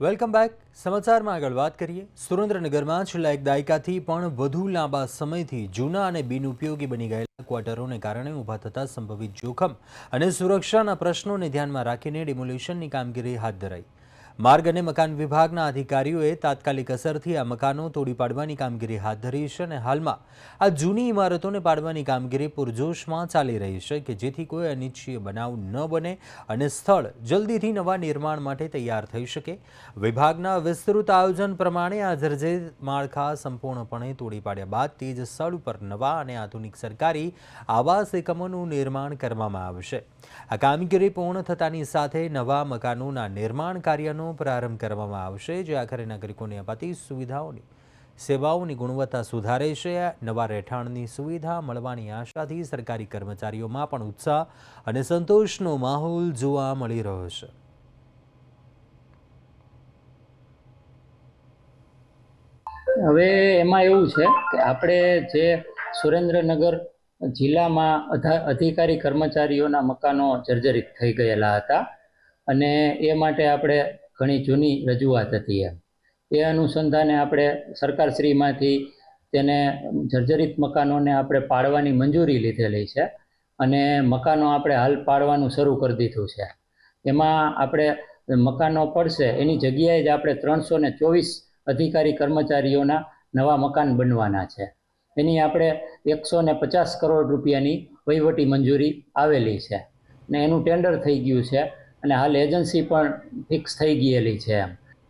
Welcome back સમાચારમાં આગળ વાત કરીએ. સુરેન્દ્રનગરમાં છેલ્લા એક દાયકાથી પણ વધુ લાંબા સમયથી જૂના અને બિનઉપયોગી બની ગયેલા ક્વાર્ટરોને કારણે ઊભા થતા સંભવિત જોખમ અને સુરક્ષાના પ્રશ્નોને ધ્યાનમાં રાખીને ડિમોલ્યુશનની કામગીરી હાથ ધરાઈ. માર્ગ અને મકાન વિભાગના અધિકારીઓએ તાત્કાલિક અસરથી આ મકાનો તોડી પાડવાની કામગીરી હાથ ધરી છે અને હાલમાં આ જૂની ઇમારતોને પાડવાની કામગીરી પૂરજોશમાં ચાલી રહી છે કે જેથી કોઈ અનિચ્છીય બનાવ ન બને અને સ્થળ જલ્દીથી નવા નિર્માણ માટે તૈયાર થઈ શકે. વિભાગના વિસ્તૃત આયોજન પ્રમાણે આ જર્જે માળખા સંપૂર્ણપણે તોડી પાડ્યા બાદ તે જ સ્થળ ઉપર નવા અને આધુનિક સરકારી આવાસ એકમોનું નિર્માણ કરવામાં આવશે. આ કામગીરી પૂર્ણ થતાની સાથે નવા મકાનોના નિર્માણ કાર્યનો પ્રારંભ કરવામાં આવશે. જે આખરે નાગરિકોને અપાતી સુવિધાઓની, સેવાઓની ગુણવત્તા સુધારે છે. નવા રહેઠાણની સુવિધા મળવાની આશાથી સરકારી કર્મચારીઓમાં પણ ઉત્સાહ અને સંતોષનો માહોલ જોવા મળી રહ્યો છે. હવે એમાં એવું છે કે આપણે જે સુરેન્દ્રનગર જિલ્લામાં અધા, અધિકારી કર્મચારીઓના મકાનો જર્જરિત થઈ ગયેલા હતા. અને એ માટે આપણે ઘણી જૂની રજૂઆત હતી એમ. એ અનુસંધાને આપણે સરકારશ્રીમાંથી તેને જર્જરિત મકાનોને આપણે પાડવાની મંજૂરી લીધેલી છે અને મકાનો આપણે હાલ પાડવાનું શરૂ કરી દીધું છે. એમાં આપણે મકાનો પડશે, એની જગ્યાએ જ આપણે ત્રણસો ને ચોવીસ અધિકારી કર્મચારીઓના નવા મકાન બનવાના છે. એની આપણે એકસો ને પચાસ કરોડ રૂપિયાની વહીવટી મંજૂરી આવેલી છે. ને એનું ટેન્ડર થઈ ગયું છે અને હાલ એજન્સી પણ ફિક્સ થઈ ગયેલી છે એમ.